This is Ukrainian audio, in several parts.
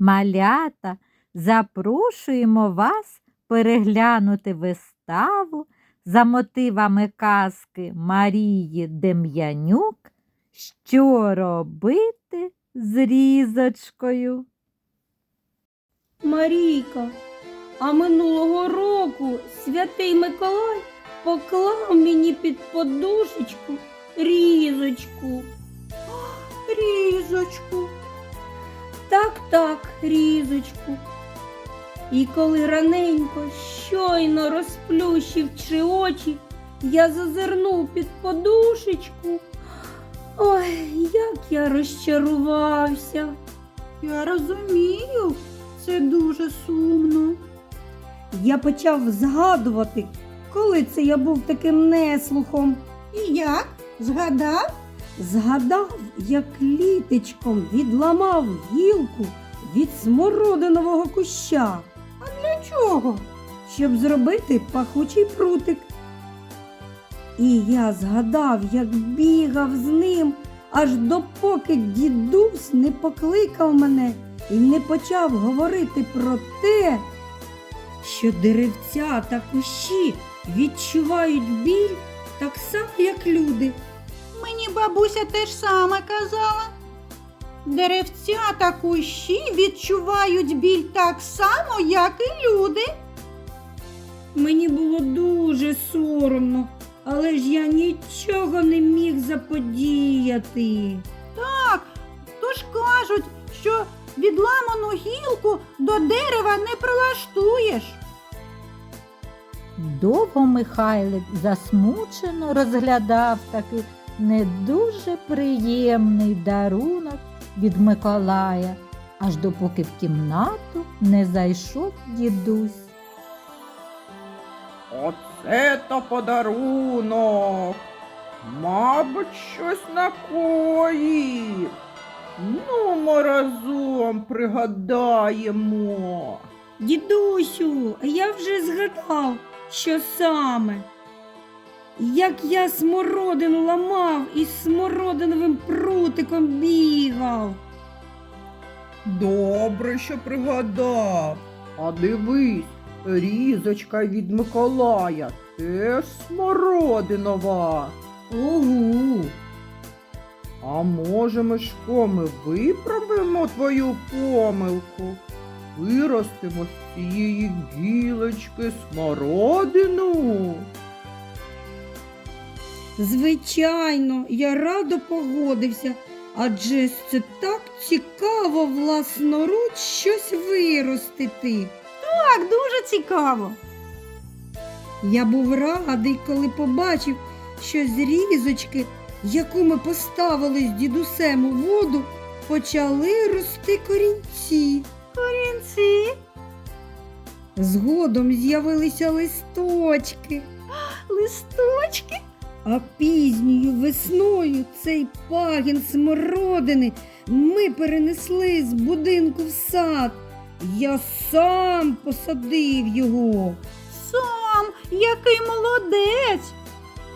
Малята, запрошуємо вас переглянути виставу за мотивами казки Марії Дем'янюк Що робити з різочкою? Марійка, а минулого року святий Миколай поклав мені під подушечку різочку. Різочку. Так, так, різочку. І коли раненько, щойно розплющивши очі, я зазирнув під подушечку. Ой, як я розчарувався. Я розумію, це дуже сумно. Я почав згадувати, коли це я був таким неслухом. І як? Згадав? Згадав, як літечком відламав гілку від смородинового куща, А Для чого? щоб зробити пахучий прутик. І я згадав, як бігав з ним, аж допоки дідусь не покликав мене і не почав говорити про те, що деревця та кущі відчувають біль так само, як люди. Мені бабуся теж саме казала. Деревця та кущі відчувають біль так само, як і люди. Мені було дуже соромно, але ж я нічого не міг заподіяти. Так, тож кажуть, що відламану гілку до дерева не прилаштуєш. Довго Михайлик засмучено розглядав такий не дуже приємний дарунок від Миколая, аж допоки в кімнату не зайшов дідусь. Оце то подарунок. Мабуть, щось накоїв. Ну, ми разом пригадаємо. Дідусю, а я вже згадав, що саме. Як я смородину ламав і смородиновим прутиком бігав. Добре, що пригадав. А дивись, різочка від Миколая теж смородинова. Огу. А може, Мишко, ми виправимо твою помилку? Виростимо з цієї гілочки смородину. Звичайно, я радо погодився, адже це так цікаво власноруч щось виростити. Так, дуже цікаво. Я був радий, коли побачив, що з різочки, яку ми поставили з дідусем у воду, почали рости корінці. Корінці, Згодом з'явилися листочки, листочки. А пізньою весною цей пагін смородини ми перенесли з будинку в сад. Я сам посадив його. Сам, який молодець.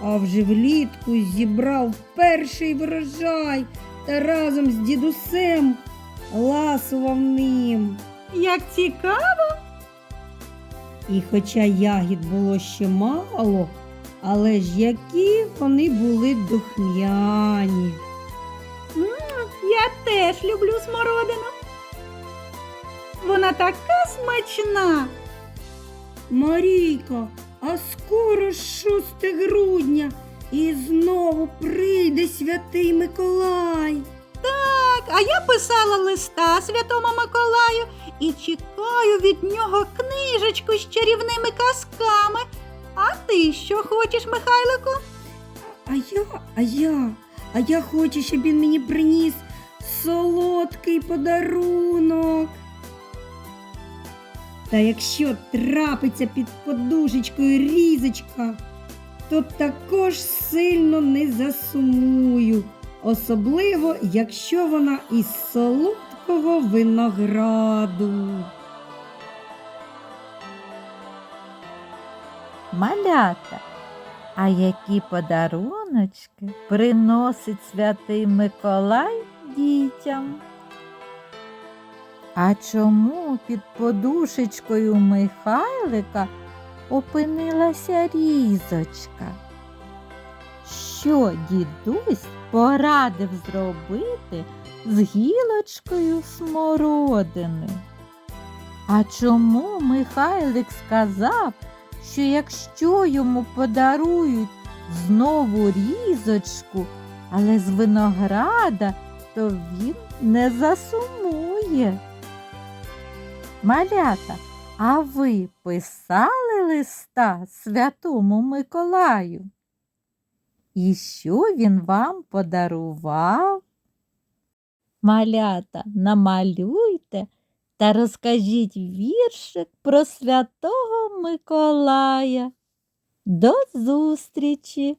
А вже влітку зібрав перший врожай та разом з дідусем ласував ним. Як цікаво. І хоча ягід було ще мало, але ж які вони були духмяні. Я теж люблю смородину. Вона така смачна. Марійка, а скоро 6 грудня і знову прийде святий Миколай. Так, а я писала листа Святому Миколаю і чекаю від нього книжечку з чарівними казками. А ти що хочеш, Михайлику? А я, а я, а я хочу, щоб він мені приніс солодкий подарунок. Та якщо трапиться під подушечкою різочка, то також сильно не засумую, особливо, якщо вона із солодкого винограду. Малята, а які подаруночки приносить святий Миколай дітям? А чому під подушечкою Михайлика опинилася різочка? Що дідусь порадив зробити з гілочкою смородини? А чому Михайлик сказав, що якщо йому подарують знову різочку, але з винограда, то він не засумує? Малята, а ви писали листа святому Миколаю? І що він вам подарував? Малята, намалюйте та розкажіть віршик про святого Миколая. До зустрічі!